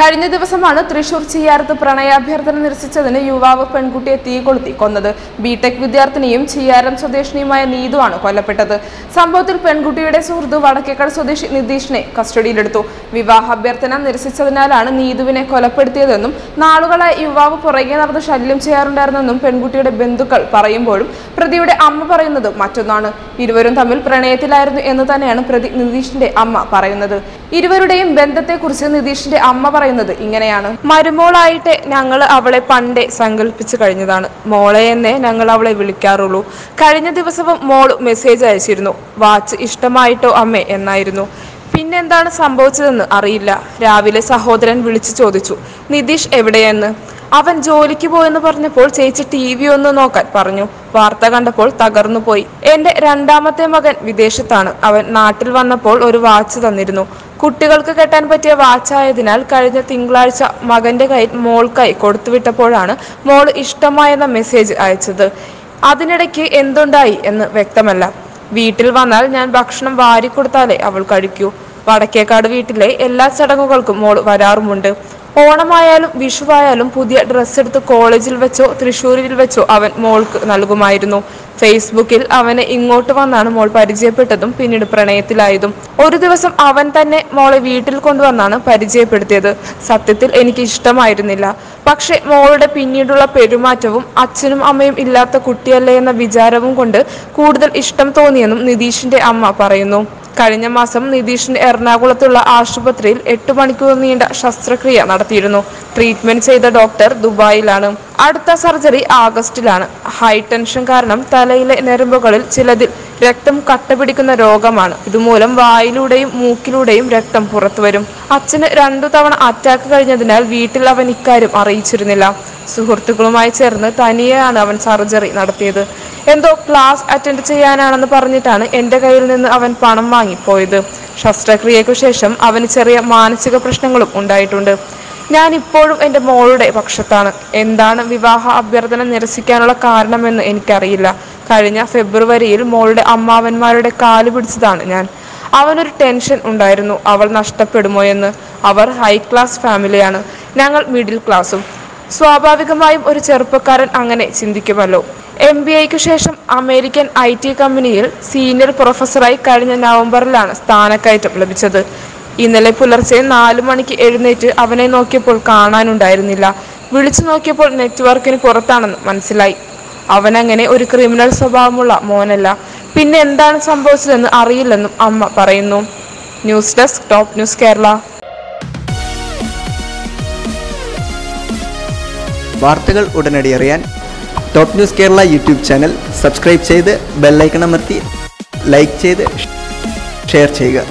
കഴിഞ്ഞ ദിവസമാണ് തൃശൂർ ചിയ്യാരത്ത് പ്രണയാഭ്യർത്ഥന നിരസിച്ചതിന് യുവാവ് പെൺകുട്ടിയെ തീ കൊളുത്തി കൊന്നത്. ബിടെക് വിദ്യാർത്ഥിനിയും ചിയ്യാരം സ്വദേശിനിയുമായ നീതുവാണ് കൊല്ലപ്പെട്ടത്. സംഭവത്തിൽ പെൺകുട്ടിയുടെ സുഹൃത്ത് വടക്കേക്കാട് സ്വദേശി നിതീഷിനെ കസ്റ്റഡിയിലെടുത്തു. വിവാഹാഭ്യർത്ഥന നിരസിച്ചതിനാലാണ് നീതുവിനെ കൊലപ്പെടുത്തിയതെന്നും നാളുകളായി യുവാവ് പുറകെ നടന്ന് ശല്യം ചെയ്യാറുണ്ടായിരുന്നെന്നും പെൺകുട്ടിയുടെ ബന്ധുക്കൾ പറയുമ്പോഴും പ്രതിയുടെ അമ്മ പറയുന്നത് മറ്റൊന്നാണ്. ഇരുവരും തമ്മിൽ പ്രണയത്തിലായിരുന്നു എന്ന് തന്നെയാണ് പ്രതി നിതീഷിന്റെ അമ്മ പറയുന്നത്. ഇരുവരുടെയും ബന്ധത്തെക്കുറിച്ച് നിതീഷിന്റെ അമ്മ പറയുന്നത് ഇങ്ങനെയാണ്. മരുമോളായിട്ട് ഞങ്ങൾ അവളെ പണ്ടേ സങ്കല്പിച്ചു കഴിഞ്ഞതാണ്. മോളെ എന്നേ ഞങ്ങൾ അവളെ വിളിക്കാറുള്ളൂ. കഴിഞ്ഞ ദിവസവും മോൾ മെസ്സേജ് അയച്ചിരുന്നു. വാച്ച് ഇഷ്ടമായിട്ടോ അമ്മേ? എന്നായിരുന്നു. പിന്നെന്താണ് സംഭവിച്ചതെന്ന് അറിയില്ല. രാവിലെ സഹോദരൻ വിളിച്ചു ചോദിച്ചു. നിതീഷ് എവിടെയെന്ന്? അവൻ ജോലിക്ക് പോയെന്ന് പറഞ്ഞപ്പോൾ ചേച്ചി ടി വി ഒന്ന് നോക്കാൻ പറഞ്ഞു. വാർത്ത കണ്ടപ്പോൾ തകർന്നു പോയി എന്റെ രണ്ടാമത്തെ മകൻ വിദേശത്താണ്. അവൻ നാട്ടിൽ വന്നപ്പോൾ ഒരു വാച്ച് തന്നിരുന്നു. കുട്ടികൾക്ക് കെട്ടാൻ പറ്റിയ വാച്ചായതിനാൽ കഴിഞ്ഞ തിങ്കളാഴ്ച മകന്റെ കയ്യിൽ മോൾക്കായി കൊടുത്തുവിട്ടപ്പോഴാണ് മോൾ ഇഷ്ടമായെന്ന മെസ്സേജ് അയച്ചത്. അതിനിടയ്ക്ക് എന്തുണ്ടായി എന്ന് വ്യക്തമല്ല. വീട്ടിൽ വന്നാൽ ഞാൻ ഭക്ഷണം വാരിക്കൊടുത്താലേ അവൾ കഴിക്കൂ. വടക്കേക്കാട് വീട്ടിലെ എല്ലാ ചടങ്ങുകൾക്കും മോൾ വരാറുമുണ്ട്. ഓണമായാലും വിഷുവായാലും പുതിയ ഡ്രസ്സ് എടുത്ത് കോളേജിൽ വെച്ചോ തൃശ്ശൂരിൽ വെച്ചോ അവൻ മോൾക്ക് നൽകുമായിരുന്നു. ഫേസ്ബുക്കിൽ അവനെ ഇങ്ങോട്ട് വന്നാണ് മോൾ പരിചയപ്പെട്ടതും പിന്നീട് പ്രണയത്തിലായതും. ഒരു ദിവസം അവൻ തന്നെ മോളെ വീട്ടിൽ കൊണ്ടുവന്നാണ് പരിചയപ്പെടുത്തിയത്. സത്യത്തിൽ എനിക്ക് ഇഷ്ടമായിരുന്നില്ല. പക്ഷെ മോളുടെ പിന്നീടുള്ള പെരുമാറ്റവും അച്ഛനും അമ്മയും ഇല്ലാത്ത കുട്ടിയല്ലേ എന്ന വിചാരവും കൊണ്ട് കൂടുതൽ ഇഷ്ടം തോന്നിയെന്നും നിതീഷിന്റെ അമ്മ പറയുന്നു. കഴിഞ്ഞ മാസം നിതീഷിന് എറണാകുളത്തുള്ള ആശുപത്രിയിൽ എട്ട് മണിക്കൂർ നീണ്ട ശസ്ത്രക്രിയ നടത്തിയിരുന്നു. ട്രീറ്റ്മെന്റ് ചെയ്ത ഡോക്ടർ ദുബായിലാണ്. അടുത്ത സർജറി ആഗസ്റ്റിലാണ്. ഹൈ ടെൻഷൻ കാരണം തലയിലെ ഞരമ്പുകളിൽ ചിലതിൽ രക്തം കട്ടപിടിക്കുന്ന രോഗമാണ്. ഇതുമൂലം വായിലൂടെയും മൂക്കിലൂടെയും രക്തം പുറത്തുവരും. അച്ഛന് രണ്ടു തവണ അറ്റാക്ക് കഴിഞ്ഞതിനാൽ വീട്ടിൽ അവൻ ഇക്കാര്യം അറിയിച്ചിരുന്നില്ല. സുഹൃത്തുക്കളുമായി ചേർന്ന് തനിയെയാണ് അവൻ സർജറി നടത്തിയത്. എന്തോ ക്ലാസ് അറ്റൻഡ് ചെയ്യാനാണെന്ന് പറഞ്ഞിട്ടാണ് എന്റെ കയ്യിൽ നിന്ന് അവൻ പണം വാങ്ങിപ്പോയത്. ശസ്ത്രക്രിയയ്ക്കു ശേഷം അവന് ചെറിയ മാനസിക പ്രശ്നങ്ങളും ഉണ്ടായിട്ടുണ്ട്. ഞാൻ ഇപ്പോഴും എന്റെ മോളുടെ പക്ഷത്താണ്. എന്താണ് വിവാഹ അഭ്യർത്ഥന നിരസിക്കാനുള്ള കാരണമെന്ന് എനിക്കറിയില്ല. കഴിഞ്ഞ ഫെബ്രുവരിയിൽ മോളുടെ അമ്മാവന്മാരുടെ കാൽ പിടിച്ചതാണ് ഞാൻ. അവനൊരു ടെൻഷൻ ഉണ്ടായിരുന്നു. അവൾ നഷ്ടപ്പെടുമോ എന്ന്. അവർ ഹൈ ക്ലാസ് ഫാമിലിയാണ്. ഞങ്ങൾ മിഡിൽ ക്ലാസ്സും സ്വാഭാവികമായും ഒരു ചെറുപ്പക്കാരൻ അങ്ങനെ ചിന്തിക്കുമല്ലോ. എം ബി ഐക്ക് ശേഷം അമേരിക്കൻ ഐ ടി കമ്പനിയിൽ സീനിയർ പ്രൊഫസറായി കഴിഞ്ഞ നവംബറിലാണ് സ്ഥാനക്കയറ്റം ലഭിച്ചത്. ഇന്നലെ പുലർച്ചെ നാലു മണിക്ക് എഴുന്നേറ്റ് അവനെ നോക്കിയപ്പോൾ കാണാനുണ്ടായിരുന്നില്ല. വിളിച്ചു നോക്കിയപ്പോൾ നെറ്റ്വർക്കിന് പുറത്താണെന്ന് മനസ്സിലായി. അവനങ്ങനെ ഒരു ക്രിമിനൽ സ്വഭാവമുള്ള മോനല്ല. പിന്നെ എന്താണ് സംഭവിച്ചതെന്ന് അറിയില്ലെന്നും അമ്മ പറയുന്നു. News desk top news Kerala. വാർത്തകൾ ഉടനടി അറിയാൻ top news Kerala YouTube channel subscribe ചെയ്ത് ബെല്ലൈക്കൺ അമർത്തി ലൈക്ക് ചെയ്ത് ഷെയർ ചെയ്യുക.